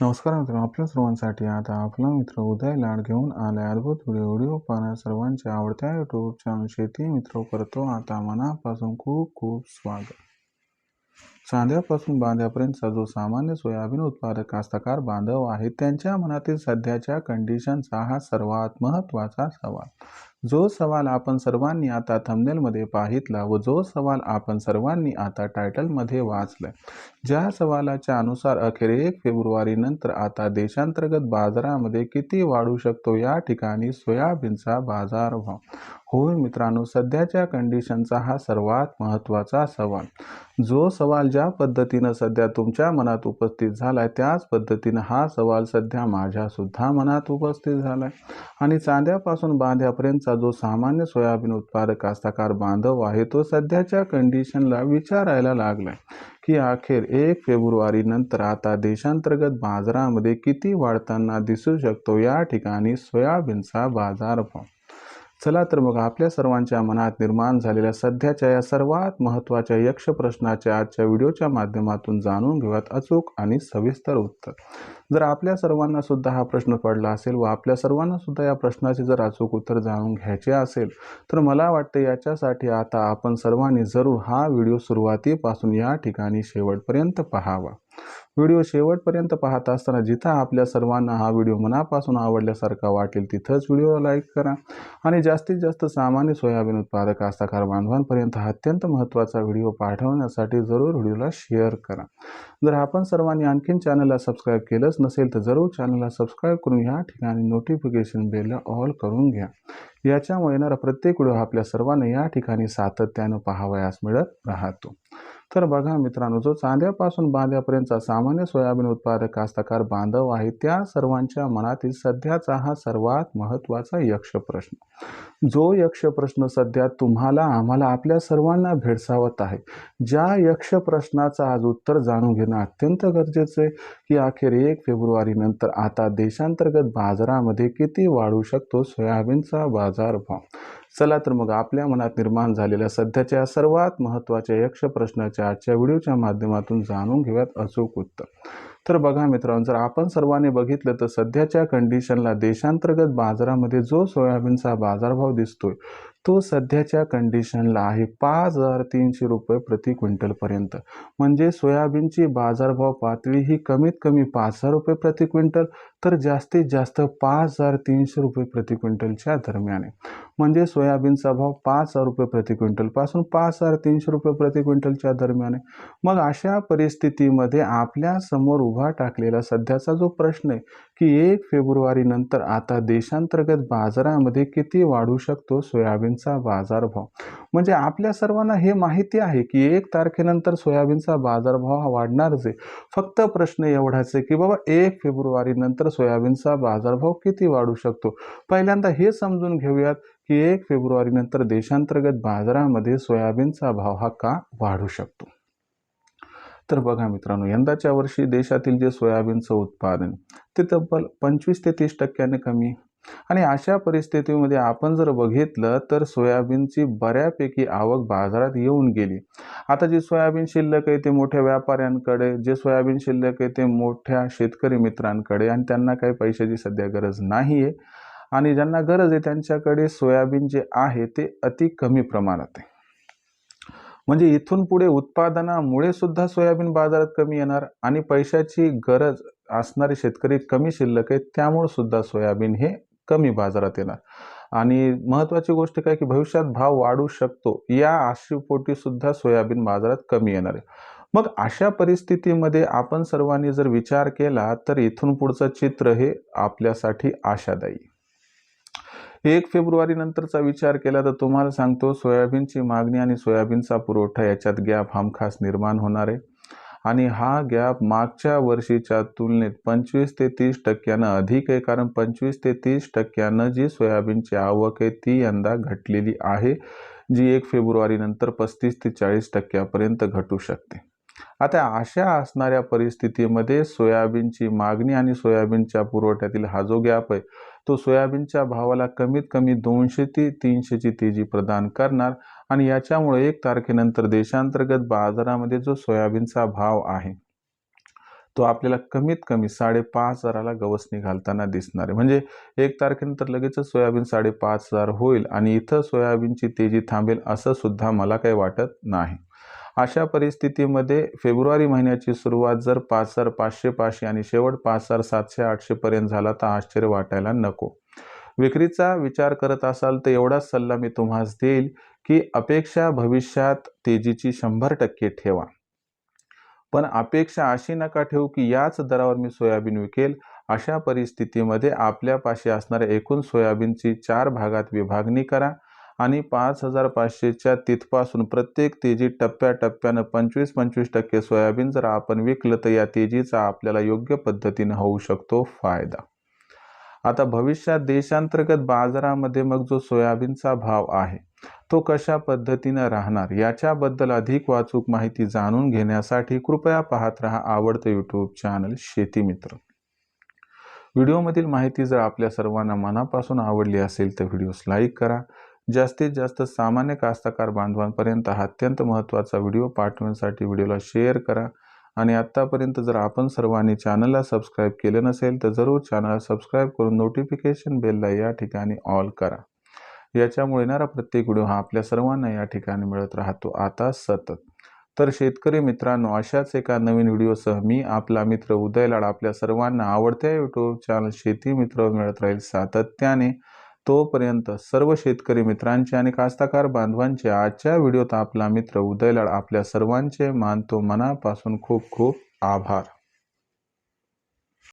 नमस्कार मित्र आपल्या सर्वांसाठी आता आपला मित्र उदय लाड घेऊन आलाय अद्भुत व्हिडिओ व्हिडिओ पाहण्या सर्वांच्या आवडत्या यूट्यूब चॅनल शेती मित्र करतो. आता मनापासून खूप खूप स्वागत. चांद्यापासून बांध्यापर्यंतचा जो सामान्य सोयाबीन उत्पादक कास्तकार बांधव आहे त्यांच्या मनातील सध्याच्या कंडिशनचा हा सर्वात महत्त्वाचा सवाल. जो सवाल आपण सर्वांनी आता थंबनेलमध्ये पाहितला व जो सवाल आपण सर्वांनी आता टायटलमध्ये वाचलाय ज्या सवालाच्या अनुसार अखेर एक फेब्रुवारी नंतर आता देशांतर्गत बाजारामध्ये किती वाढू शकतो या ठिकाणी सोयाबीनचा बाजारभाव? होय मित्रांनो सध्याच्या कंडिशनचा हा सर्वात महत्त्वाचा सवाल. जो सवाल ज्या पद्धतीनं सध्या तुमच्या मनात उपस्थित झाला आहे त्याच पद्धतीनं हा सवाल सध्या माझ्यासुद्धा मनात उपस्थित झाला आहे आणि चांद्यापासून बांध्यापर्यंतचा जो सामान्य सोयाबीन उत्पादक कास्तकार बांधव आहे तो सध्याच्या कंडिशनला विचारायला लागलाय की अखेर एक फेब्रुवारी नंतर आता देशांतर्गत बाजारामध्ये किती वाढताना दिसू शकतो? या ठिकाणी सोयाबीनचा बाजारभाव चला तर मग आपल्या सर्वांच्या मनात निर्माण झालेल्या सध्याच्या या सर्वात महत्त्वाच्या यक्ष प्रश्नाच्या आजच्या व्हिडिओच्या माध्यमातून जाणून घेऊयात अचूक आणि सविस्तर उत्तर. जर आपल्या सर्वांना सुद्धा हा प्रश्न पडला असेल व आपल्या सर्वांना सुद्धा या प्रश्नाचे जर अचूक उत्तर जाणून घ्यायचे असेल तर मला वाटते याच्यासाठी आता आपण सर्वांनी जरूर हा व्हिडिओ सुरुवातीपासून या ठिकाणी शेवटपर्यंत पाहावा. व्हिडिओ शेवटपर्यंत पाहत असताना जिथं आपल्या सर्वांना हा व्हिडिओ मनापासून आवडल्यासारखा वाटेल तिथंच व्हिडिओ लाईक करा. आणि जास्तीत जास्त सामान्य सोयाबीन उत्पादक कास्तकार बांधवांपर्यंत हा अत्यंत महत्त्वाचा व्हिडिओ पाठवण्यासाठी जरूर व्हिडिओला शेअर करा. जर आपण सर्वांनी आणखीन चॅनलला सबस्क्राईब केलंच नसेल तर जरूर चॅनलला सबस्क्राईब करून या ठिकाणी नोटिफिकेशन बेलला ऑल करून घ्या. याच्यामुळे येणारा प्रत्येक व्हिडिओ आपल्या सर्वांना या ठिकाणी सातत्यानं पाहावयास मिळत राहतो. तर बघा मित्रांनो जो चांद्यापासून बांध्यापर्यंतचा सामान्य सोयाबीन उत्पादक कास्तकार बांधव आहे त्या सर्वांच्या मनातील सध्याचा हा सर्वात महत्त्वाचा यक्ष प्रश्न जो यक्ष प्रश्न सध्या तुम्हाला आम्हाला आपल्या सर्वांना भेडसावत आहे ज्या यक्ष प्रश्नाचं आज उत्तर जाणून घेणं अत्यंत गरजेचं आहे की अखेर एक फेब्रुवारीनंतर आता देशांतर्गत बाजारामध्ये किती वाढू शकतो सोयाबीनचा बाजारभाव? चला तर मग आपल्या मनात निर्माण झालेल्या सध्याच्या सर्वात महत्त्वाच्या यक्ष प्रश्नाच्या आजच्या व्हिडिओच्या माध्यमातून जाणून घेऊयात अचूक उत्तर. तर बघा मित्रांनो जर आपण सर्वांनी बघितलं तर सध्याच्या कंडिशनला देशांतर्गत बाजारामध्ये जो सोयाबीनचा बाजारभाव दिसतोय तो सध्याच्या कंडिशनला आहे पाच हजार तीनशे रुपये प्रति क्विंटलपर्यंत. म्हणजे सोयाबीनची बाजारभाव पातळी ही कमीत कमी पाच हजार रुपये प्रति क्विंटल तर जास्तीत जास्त पाच हजार तीनशे रुपये प्रति क्विंटलच्या दरम्यान आहे. म्हणजे सोयाबीनचा भाव पाच हजार रुपये प्रति क्विंटलपासून पाच हजार तीनशे रुपये प्रति क्विंटलच्या दरम्यान आहे. मग अशा परिस्थितीमध्ये आपल्यासमोर उभा टाकलेला सध्याचा जो प्रश्न आहे की एक फेब्रुवारीनंतर आता देशांतर्गत बाजारामध्ये किती वाढू शकतो सोयाबीनचा बाजारभाव? म्हणजे आपल्या सर्वांना हे माहिती आहे की एक तारखेनंतर सोयाबीनचा बाजारभाव हा वाढणारच आहे. फक्त प्रश्न एवढाच आहे की बाबा एक फेब्रुवारीनंतर सोयाबीनचा बाजारभाव किती वाढू शकतो? पहिल्यांदा हे समजून घेऊयात की एक फेब्रुवारी नंतर देशांतर्गत बाजारामध्ये सोयाबीनचा भाव हा का वाढू शकतो? तर बघा मित्रांनो यंदाच्या वर्षी देशातील जे सोयाबीनचं उत्पादन ते तब्बल पंचवीस ते तीस टक्क्याने कमी आणि अशा परिस्थितीमध्ये आपण जर बघितलं तर सोयाबीनची बऱ्यापैकी आवक बाजारात येऊन गेली. आता जी सोयाबीन शिल्लक आहे ते मोठ्या व्यापाऱ्यांकडे जे सोयाबीन शिल्लक आहे ते मोठ्या शेतकरी मित्रांकडे आणि त्यांना काही पैशाची सध्या गरज नाही आहे आणि ज्यांना गरज आहे त्यांच्याकडे सोयाबीन जे आहे ते अति कमी प्रमाणात आहे. म्हणजे इथून पुढे उत्पादनामुळे सुद्धा सोयाबीन बाजारात कमी येणार आणि पैशाची गरज असणारे शेतकरी कमी शिल्लक आहेत त्यामुळे सुद्धा सोयाबीन हे कमी बाजारात येणार. आणि महत्त्वाची गोष्ट काय की भविष्यात भाव वाढू शकतो. या आशेपोटी सुद्धा सोयाबीन बाजारात कमी येणार आहे. मग अशा परिस्थितीमध्ये आपण सर्वांनी जर विचार केला तर इथून पुढचं चित्र हे आपल्यासाठी आशादायी. एक फेब्रुवारी नंतरचा विचार केला तर तुम्हाला सांगतो सोयाबीनची मागणी आणि सोयाबीनचा पुरवठा याच्यात गॅप हमखास निर्माण होणार आहे. आणि हा गॅप मागच्या वर्षीच्या तुलनेत पंचवीस ते तीस टक्क्यानं अधिक आहे. कारण पंचवीस ते तीस टक्क्यानं जी सोयाबीनची आवक आहे ती यंदा घटलेली आहे जी एक फेब्रुवारीनंतर पस्तीस ते चाळीस टक्क्यापर्यंत घटू शकते. आता अशा असणाऱ्या परिस्थितीमध्ये सोयाबीनची मागणी आणि सोयाबीनच्या पुरवठ्यातील हा जो गॅप आहे तो सोयाबीनच्या भावाला कमीत कमी दोनशे ते तीनशेची तेजी प्रदान करणार आणि याच्यामुळे एक तारखेनंतर देशांतर्गत बाजारामध्ये जो सोयाबीनचा भाव आहे तो आपल्याला कमीत कमी साडेपाच हजाराला गवसणी घालताना दिसणार आहे. म्हणजे एक तारखेनंतर लगेचच सोयाबीन साडेपाच हजार होईल आणि इथं सोयाबीनची तेजी थांबेल असं सुद्धा मला काही वाटत नाही. अशा परिस्थितीमध्ये फेब्रुवारी महिन्याची सुरुवात जर पाच हजार पाचशे पाचशे आणि शेवट पाच हजार सातशे आठशेपर्यंत झाला तर आश्चर्य वाटायला नको. विक्रीचा विचार करत असाल तर एवढाच सल्ला मी तुम्हास देईल की अपेक्षा भविष्यात तेजीची शंभर टक्के ठेवा. पण अपेक्षा अशी नका ठेवू की याच दरावर मी सोयाबीन विकेल. अशा परिस्थितीमध्ये आपल्यापाशी असणाऱ्या एकूण सोयाबीनची चार भागात विभागणी करा. आणि पाच हजार पाचशेच्या तिथपासून प्रत्येक तेजी टप्प्याटप्प्यानं पंचवीस पंचवीस टक्के सोयाबीन जर आपण विकलं तर या तेजीचा आपल्याला योग्य पद्धतीनं होऊ शकतो फायदा. आता भविष्यात देशांतर्गत बाजारामध्ये मग जो सोयाबीनचा भाव आहे तो कशा पद्धतीनं राहणार याच्याबद्दल अधिक वाचूक माहिती जाणून घेण्यासाठी कृपया पाहत रहा आवडतं यूट्यूब चॅनल शेती मित्र. व्हिडिओमधील माहिती जर आपल्या सर्वांना मनापासून आवडली असेल तर व्हिडिओस लाईक करा जास्तीत जास्त सामान्य कास्तकार बांधवांपर्यंत हा अत्यंत महत्त्वाचा व्हिडिओ पाठवण्यासाठी व्हिडिओला शेअर करा. आणि आत्तापर्यंत जर आपण सर्वांनी चॅनलला सबस्क्राईब केलं नसेल तर जरूर चॅनलला सबस्क्राईब करून नोटिफिकेशन बेलला या ठिकाणी ऑल करा. याच्यामुळे येणारा प्रत्येक व्हिडिओ हा आपल्या सर्वांना या ठिकाणी मिळत राहतो. आता सतत. तर शेतकरी मित्रांनो अशाच एका नवीन व्हिडिओसह मी आपला मित्र उदय लाड आपल्या सर्वांना आवडत्या यूट्यूब चॅनल शेती मित्र मिळत राहील सातत्याने. तोपर्यंत सर्व शेतकरी मित्रांचे आणि कास्तकार बांधवांचे आजच्या व्हिडिओत आपला मित्र उदयलाड आपल्या सर्वांचे मानतो मनापासून खूप खूप आभार.